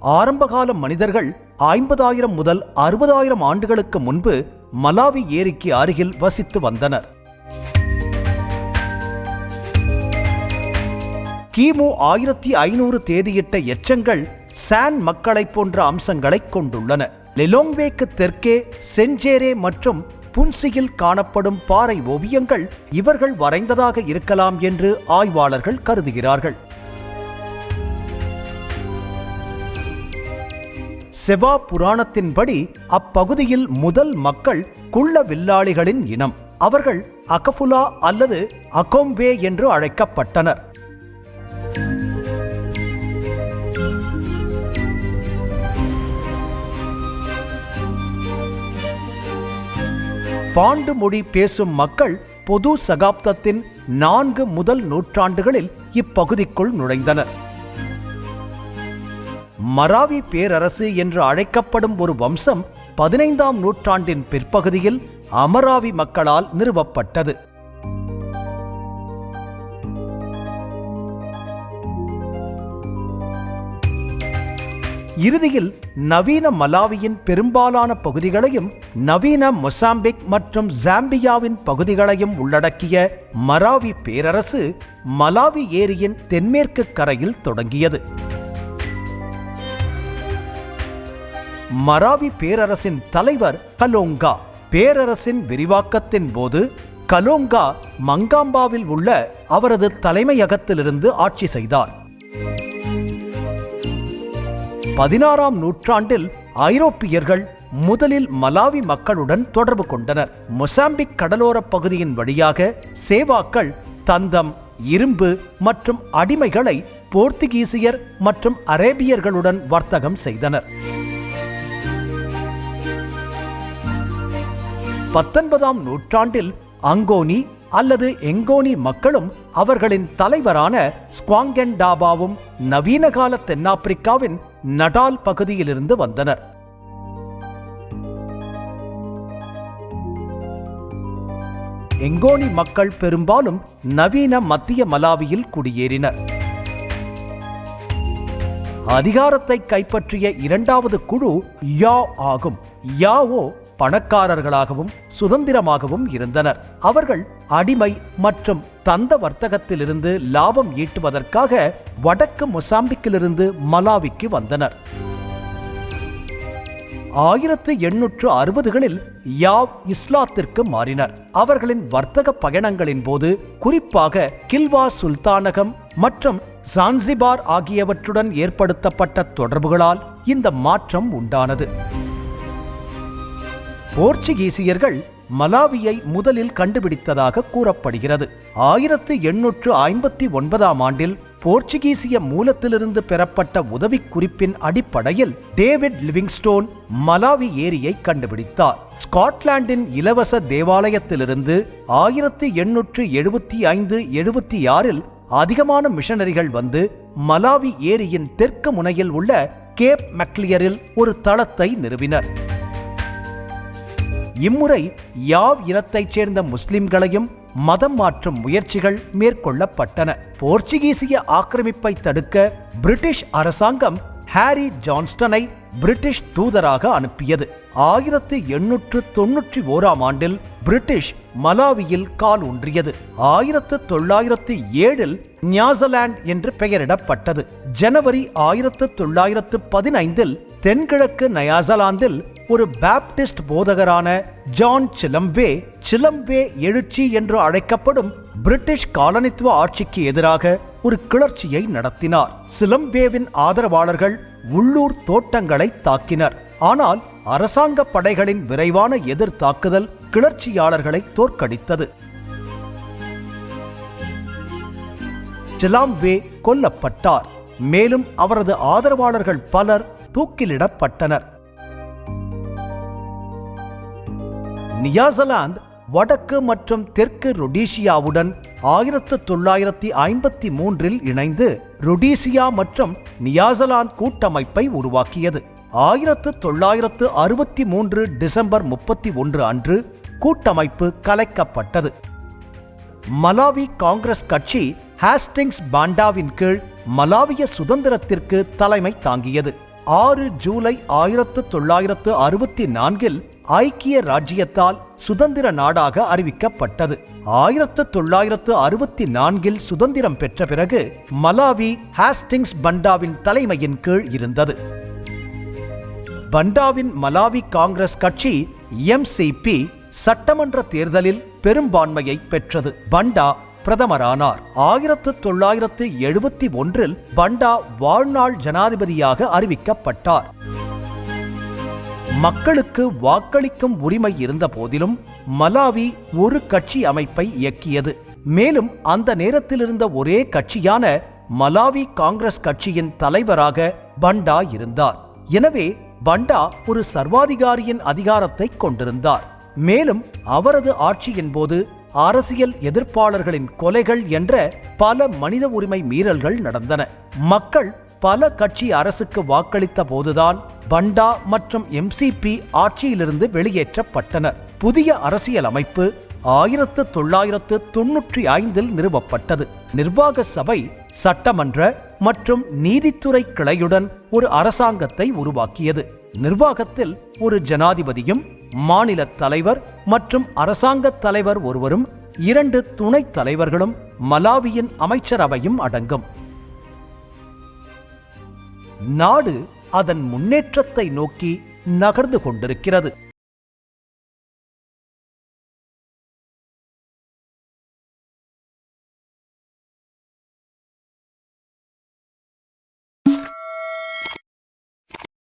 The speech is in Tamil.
ஆரம்பகால மனிதர்கள் ஐம்பதாயிரம் முதல் அறுபதாயிரம் ஆண்டுகளுக்கு முன்பு மலாவி ஏரிக்கு அருகில் வசித்து வந்தனர். கிமு ஆயிரத்தி ஐநூறு தேதியிட்ட எச்சங்கள் சான் மக்களைப் போன்ற அம்சங்களைக் கொண்டுள்ளன. லெலோங்வேக்கு தெற்கே செஞ்சேரே மற்றும் புன்சியில் காணப்படும் பாறை ஓவியங்கள் இவர்கள் வரைந்ததாக இருக்கலாம் என்று ஆய்வாளர்கள் கருதுகிறார்கள். செவா புராணத்தின்படி அப்பகுதியில் முதல் மக்கள் குள்ள வில்லாளிகளின் இனம். அவர்கள் அகஃபுலா அல்லது அகோம்பே என்று அழைக்கப்பட்டனர். பாண்டு மொழி பேசும் மக்கள் பொது சகாப்தத்தின் நான்கு முதல் நூற்றாண்டுகளில் இப்பகுதிக்குள் நுழைந்தனர். மராவி பேரரசு என்று அழைக்கப்படும் ஒரு வம்சம் பதினைந்தாம் நூற்றாண்டின் பிற்பகுதியில் அமராவி மக்களால் நிறுவப்பட்டது. இறுதியில் நவீன மலாவியின் பெரும்பாலான பகுதிகளையும் நவீன மொசாம்பிக் மற்றும் ஜாம்பியாவின் பகுதிகளையும் உள்ளடக்கிய மராவி பேரரசு மலாவி ஏரியின் தென்மேற்கு கரையில் தொடங்கியது. மராவி பேரரசின் தலைவர் கலோங்கா. பேரரசின் விரிவாக்கத்தின் போது கலோங்கா மங்காம்பாவில் உள்ள அவரது தலைமையகத்திலிருந்து ஆட்சி செய்தார். பதினாறாம் நூற்றாண்டில் ஐரோப்பியர்கள் முதலில் மலாவி மக்களுடன் தொடர்பு கொண்டனர். மொசாம்பிக் கடலோரப் பகுதியின் வழியாக சேவாக்கள் தந்தம் இரும்பு மற்றும் அடிமைகளை போர்த்துகீசியர் மற்றும் அரேபியர்களுடன் வர்த்தகம் செய்தனர். பத்தொன்பதாம் நூற்றாண்டில் அங்கோனி அல்லது எங்கோனி மக்களும் அவர்களின் தலைவரான ஸ்குவாங்கன் டாபாவும் நவீனகால தென்னாப்பிரிக்காவின் நடால் பகுதியிலிருந்து வந்தனர். எங்கோனி மக்கள் பெரும்பாலும் நவீன மத்திய மலாவியில் குடியேறினர். அதிகாரத்தை கைப்பற்றிய இரண்டாவது குழு யா ஆகும். யாவோ பணக்காரர்களாகவும் சுதந்திரமாகவும் இருந்தனர். அவர்கள் அடிமை மற்றும் தந்த வர்த்தகத்திலிருந்து லாபம் ஈட்டுவதற்காக வடக்கு மொசாம்பிக்கிலிருந்து மலாவிக்கு வந்தனர். ஆயிரத்து எண்ணூற்று அறுபதுகளில் யாவ் இஸ்லாத்திற்கு மாறினர். அவர்களின் வர்த்தக பயணங்களின் போது குறிப்பாக கில்வா சுல்தானகம் மற்றும் சான்சிபார் ஆகியவற்றுடன் ஏற்படுத்தப்பட்ட தொடர்புகளால் இந்த மாற்றம் உண்டானது. போர்ச்சுகீசியர்கள் மலாவியை முதலில் கண்டுபிடித்ததாக கூறப்படுகிறது. ஆயிரத்து எண்ணூற்று ஐம்பத்தி ஒன்பதாம் ஆண்டில் போர்ச்சுகீசிய மூலத்திலிருந்து பெறப்பட்ட உதவிக்குறிப்பின் அடிப்படையில் டேவிட் லிவிங்ஸ்டோன் மலாவி ஏரியை கண்டுபிடித்தார். ஸ்காட்லாண்டின் இலவச தேவாலயத்திலிருந்து ஆயிரத்து எண்ணூற்று எழுபத்தி ஐந்து எழுபத்தி ஆறில் அதிகமான மிஷனரிகள் வந்து மலாவி ஏரியின் தெற்கு முனையில் உள்ள கேப் மெக்லியரில் ஒரு தளத்தை நிறுவினர். இம்முறை யாவ் இனத்தைச் சேர்ந்த முஸ்லிம்களையும் மதம் மாற்றும் முயற்சிகள் மேற்கொள்ளப்பட்டன. போர்ச்சுகீசிய ஆக்கிரமிப்பை தடுக்க பிரிட்டிஷ் அரசாங்கம் ஹாரி ஜான்ஸ்டனை பிரிட்டிஷ் தூதராக அனுப்பியது. ஆயிரத்தி எண்ணூற்று தொன்னூற்றி ஓராம் ஆண்டில் பிரிட்டிஷ் மலாவியில் கால் ஊன்றியது. ஆயிரத்து தொள்ளாயிரத்து ஏழில் நியாசலாந்து என்று பெயரிடப்பட்டது. ஜனவரி ஆயிரத்து தொள்ளாயிரத்து பதினைந்தில் தென்கிழக்கு நயாசலாந்தில் ஒரு பாப்டிஸ்ட் போதகரான ஜான் சிலம்வே சிலம்வே எழுச்சி என்று அழைக்கப்படும் பிரிட்டிஷ் காலனித்துவ ஆட்சிக்கு எதிராக ஒரு கிளர்ச்சியை நடத்தினார். சிலம்பேவின் ஆதரவாளர்கள் உள்ளூர் தோட்டங்களை தாக்கினர். ஆனால் அரசாங்க படைகளின் விரைவான எதிர் தாக்குதல் கிளர்ச்சியாளர்களை தோற்கடித்தது. சிலாம்வே கொல்லப்பட்டார். மேலும் அவரது ஆதரவாளர்கள் பலர் தூக்கிலிடப்பட்டனர். நியாசலாந்து வடக்கு மற்றும் தெற்கு ரொடீசியாவுடன் ஆயிரத்து தொள்ளாயிரத்தி ஐம்பத்தி மூன்றில் இணைந்து ரொடீசியா மற்றும் நியாசலாந்து கூட்டமைப்பை உருவாக்கியது. ஆயிரத்து தொள்ளாயிரத்து அறுபத்தி மூன்று டிசம்பர் முப்பத்தி ஒன்று அன்று கூட்டமைப்பு கலைக்கப்பட்டது. மலாவி காங்கிரஸ் கட்சி ஹாஸ்டிங்ஸ் பாண்டாவின் கீழ் மலாவிய சுதந்திரத்திற்கு தலைமை தாங்கியது. ஆறு ஜூலை ஆயிரத்து தொள்ளாயிரத்து அறுபத்தி நான்கில் ஐக்கிய ராஜ்யத்தால் சுதந்திர நாடாக அறிவிக்கப்பட்டது. ஆயிரத்து தொள்ளாயிரத்து அறுபத்தி நான்கில் சுதந்திரம் பெற்ற பிறகு மலாவி ஹாஸ்டிங்ஸ் பண்டாவின் தலைமையின் கீழ் இருந்தது. பண்டாவின் மலாவி காங்கிரஸ் கட்சி எம்சிபி சட்டமன்ற தேர்தலில் பெரும்பான்மையை பெற்றது. பண்டா பிரதமரானார். ஆயிரத்து தொள்ளாயிரத்து எழுபத்தி ஒன்றில் பண்டா வாழ்நாள் ஜனாதிபதியாக அறிவிக்கப்பட்டார். மக்களுக்கு வாக்களிக்கும் உரிமை இருந்த போதிலும் மலாவி ஒரு கட்சி அமைப்பை இயக்கியது. மேலும் அந்த நேரத்தில் இருந்த ஒரே கட்சியான மலாவி காங்கிரஸ் கட்சியின் தலைவராக பண்டா இருந்தார். எனவே பண்டா ஒரு சர்வாதிகாரியின் அதிகாரத்தை கொண்டிருந்தார். மேலும் அவரது ஆட்சியின் போது அரசியல் எதிர்ப்பாளர்களின் கொலைகள் என்ற பல மனித உரிமை மீறல்கள் நடந்தன. மக்கள் பல கட்சி அரசுக்கு வாக்களித்த போதுதான் பண்டா மற்றும் எம்சிபி ஆட்சியிலிருந்து வெளியேற்றப்பட்டனர். புதிய அரசியல் அமைப்பு ஆயிரத்து தொள்ளாயிரத்து தொன்னூற்றி ஐந்தில் நிறுவப்பட்டது. நிர்வாக சபை சட்டமன்ற மற்றும் நீதித்துறை கிளையுடன் ஒரு அரசாங்கத்தை உருவாக்கியது. நிர்வாகத்தில் ஒரு ஜனாதிபதியும் மாநில தலைவர் மற்றும் அரசாங்க தலைவர் ஒருவரும் இரண்டு துணைத் தலைவர்களும் மலாவியின் அமைச்சரவையும் அடங்கும். நாடு அதன் முன்னேற்றத்தை நோக்கி நகர்ந்து கொண்டிருக்கிறது.